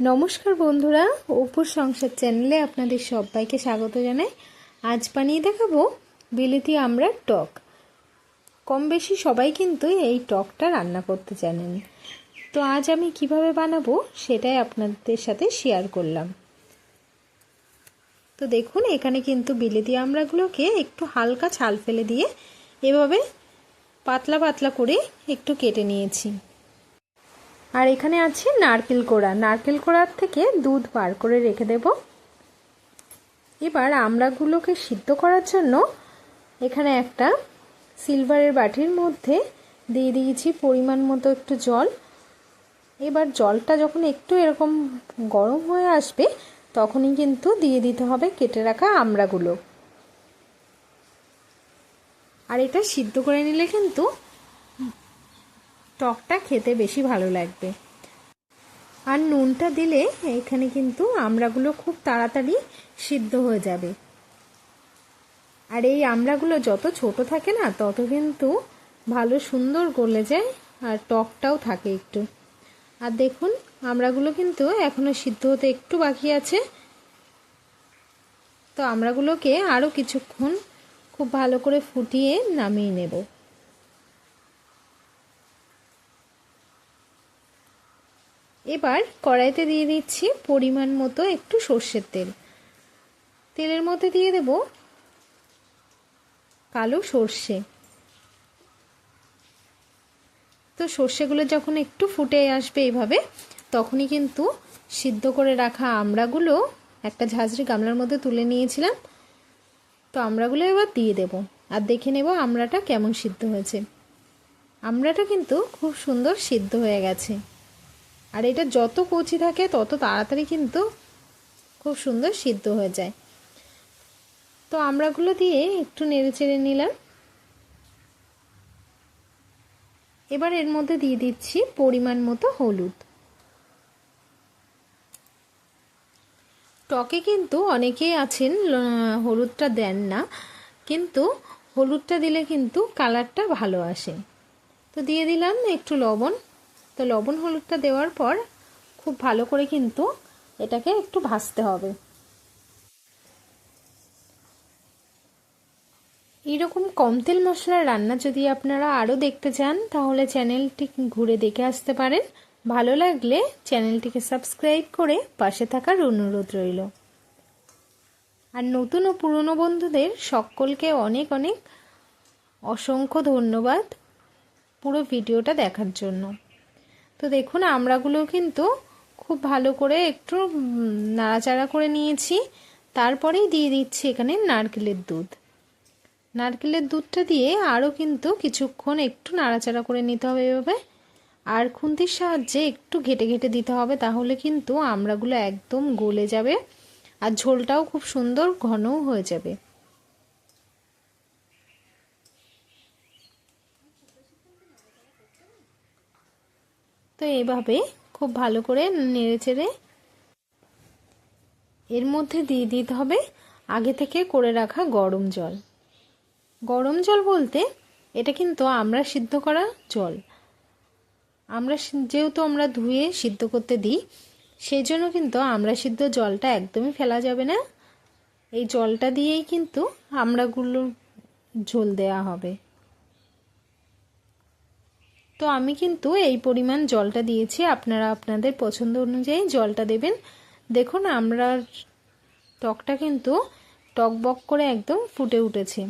নমস্কার বন্ধুরা, অপুর সংসার চ্যানেলে আপনাদের সবাইকে স্বাগত জানাই। আজ বানিয়ে দেখাবো বিলিতি আমড়ার টক। কম বেশি সবাই কিন্তু এই টকটা রান্না করতে জানেন। তো আজ আমি কীভাবে বানাবো সেটাই আপনাদের সাথে শেয়ার করলাম। তো দেখুন, এখানে কিন্তু বিলিতি আমড়াগুলোকে একটু হালকা ছাল ফেলে দিয়ে এভাবে পাতলা পাতলা করে একটু কেটে নিয়েছি। আর এখানে আছে নারকেল কোড়া। নারকেল কোড়ার থেকে দুধ বার করে রেখে দেব। এবার আমড়াগুলোকে সিদ্ধ করার জন্য এখানে একটা সিলভারের বাটির মধ্যে দিয়ে দিয়েছি পরিমাণ মতো একটু জল। এবার জলটা যখন একটু এরকম গরম হয়ে আসবে, তখনই কিন্তু দিয়ে দিতে হবে কেটে রাখা আমড়াগুলো। আর এটা সিদ্ধ করে নিলে কিন্তু টকটা খেতে বেশি ভালো লাগবে। আর নুনটা দিলে এখানে কিন্তু আমড়াগুলো খুব তাড়াতাড়ি সিদ্ধ হয়ে যাবে। আর এই আমড়াগুলো যত ছোট থাকে না, তত কিন্তু ভালো সুন্দর গলে যায় আর টকটাও থাকে একটু। আর দেখুন, আমড়াগুলো কিন্তু এখনও সিদ্ধ হতে একটু বাকি আছে। তো আমড়াগুলোকে আরও কিছুক্ষণ খুব ভালো করে ফুটিয়ে নামিয়ে নেব। এবার কড়াইতে দিয়ে দিচ্ছি পরিমাণ মতো একটু সর্ষের তেল। তেলের মধ্যে দিয়ে দেব কালো সর্ষে। তো সর্ষেগুলো যখন একটু ফুটে আসবে এইভাবে, তখনই কিন্তু সিদ্ধ করে রাখা আমড়াগুলো একটা ঝাঁঝরি গামলার মধ্যে তুলে নিয়েছিলাম। তো আমড়াগুলো এবার দিয়ে দেব আর দেখে নেব আমড়াটা কেমন সিদ্ধ হয়েছে। আমড়াটা কিন্তু খুব সুন্দর সিদ্ধ হয়ে গেছে। আর এটা যত কচি থাকে, তত তাড়াতাড়ি কিন্তু খুব সুন্দর সিদ্ধ হয়ে যায়। তো আমড়াগুলো দিয়ে একটু নেড়ে চেড়ে নিলাম। এবার এর মধ্যে দিয়ে দিচ্ছি পরিমাণ মতো হলুদ। টকে কিন্তু অনেকেই আছেন হলুদটা দেন না, কিন্তু হলুদটা দিলে কিন্তু কালারটা ভালো আসে। তো দিয়ে দিলাম একটু লবণ। তো লবণ হলুদটা দেওয়ার পর খুব ভালো করে কিন্তু এটাকে একটু ভাজতে হবে। এরকম কম তেল মশলার রান্না যদি আপনারা আরও দেখতে চান, তাহলে চ্যানেলটি ঘুরে দেখে আসতে পারেন। ভালো লাগলে চ্যানেলটিকে সাবস্ক্রাইব করে পাশে থাকার অনুরোধ রইল। আর নতুন ও পুরনো বন্ধুদের সকলকে অনেক অনেক অসংখ্য ধন্যবাদ পুরো ভিডিওটা দেখার জন্য। তো দেখুন আমড়াগুলো কিন্তু খুব ভালো করে একটু নাড়াচাড়া করে নিয়েছি। তারপরেই দিয়ে দিচ্ছি এখানে নারকেলের দুধ। নারকেলের দুধটা দিয়ে আরও কিন্তু কিছুক্ষণ একটু নাড়াচাড়া করে নিতে হবে এভাবে। আর খুন্তির সাহায্যে একটু ঘেটে ঘেটে দিতে হবে, তাহলে কিন্তু আমড়াগুলো একদম গলে যাবে। আর ঝোলটাও খুব সুন্দর ঘনও হয়ে যাবে। তো এভাবে খুব ভালো করে নেড়ে চেড়ে এর মধ্যে দিয়ে দিতে হবে আগে থেকে করে রাখা গরম জল। গরম জল বলতে এটা কিন্তু আমরা সিদ্ধ করা জল। আমরা যেহেতু আমরা ধুয়ে সিদ্ধ করতে দিই সেই জন্য কিন্তু আমরা সিদ্ধ জলটা একদমই ফেলা যাবে না। এই জলটা দিয়েই কিন্তু আমড়াগুলো ঝোল দেয়া হবে। তো আমি কিন্তু এই পরিমাণ জলটা দিয়েছি। আপনারা আপনাদের পছন্দ অনুযায়ী জলটা দেবেন। দেখুন, আমরা টকটা কিন্তু টক বক করে একদম ফুটে উঠেছে।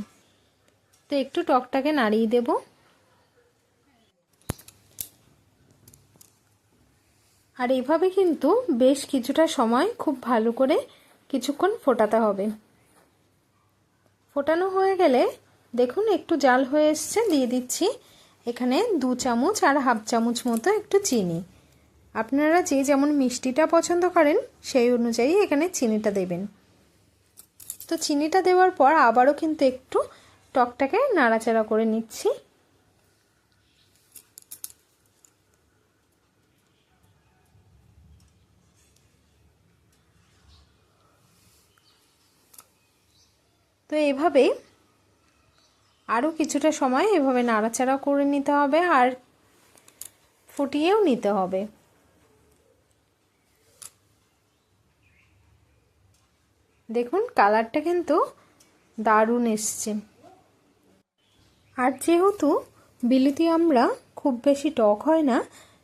তো একটু টকটাকে নাড়িয়ে দেব। আর এভাবে কিন্তু বেশ কিছুটা সময় খুব ভালো করে কিছুক্ষণ ফোটাতে হবে। ফোটানো হয়ে গেলে দেখুন, একটু জাল হয়ে এসছে, দিয়ে দিচ্ছি। এখানে দু চামচ আর হাফ চামচ মতো একটু চিনি। আপনারা যে যেমন মিষ্টিটা পছন্দ করেন, সেই অনুযায়ী এখানে চিনিটা দেবেন। তো চিনিটা দেওয়ার পর আবারও কিন্তু একটু টকটাকে নাড়াচাড়া করে নিচ্ছি। তো এভাবেই আরও কিছুটা সময় এভাবে নাড়াচাড়া করে নিতে হবে আর ফুটিয়েও নিতে হবে। দেখুন, কালারটা কিন্তু দারুণ এসছে। আর যেহেতু বিলিতি আমরা খুব বেশি টক হয় না,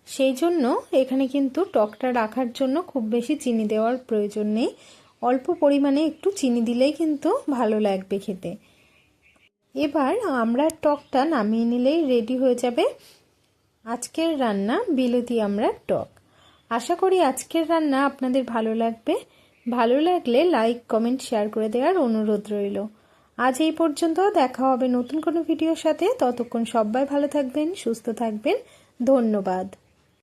সেই জন্য এখানে কিন্তু টকটা রাখার জন্য খুব বেশি চিনি দেওয়ার প্রয়োজন নেই। অল্প পরিমাণে একটু চিনি দিলেই কিন্তু ভালো লাগবে খেতে। এবার আমরা টকটা নামিয়ে নিলেই রেডি হয়ে যাবে আজকের রান্না বিলতি আমরা টক। আশা করি আজকের রান্না আপনাদের ভালো লাগবে। ভালো লাগলে লাইক, কমেন্ট, শেয়ার করে দেওয়ার অনুরোধ রইল। আজ এই পর্যন্ত দেখা হবে নতুন কোনো ভিডিওর সাথে। ততক্ষণ সবাই ভালো থাকবেন, সুস্থ থাকবেন। ধন্যবাদ।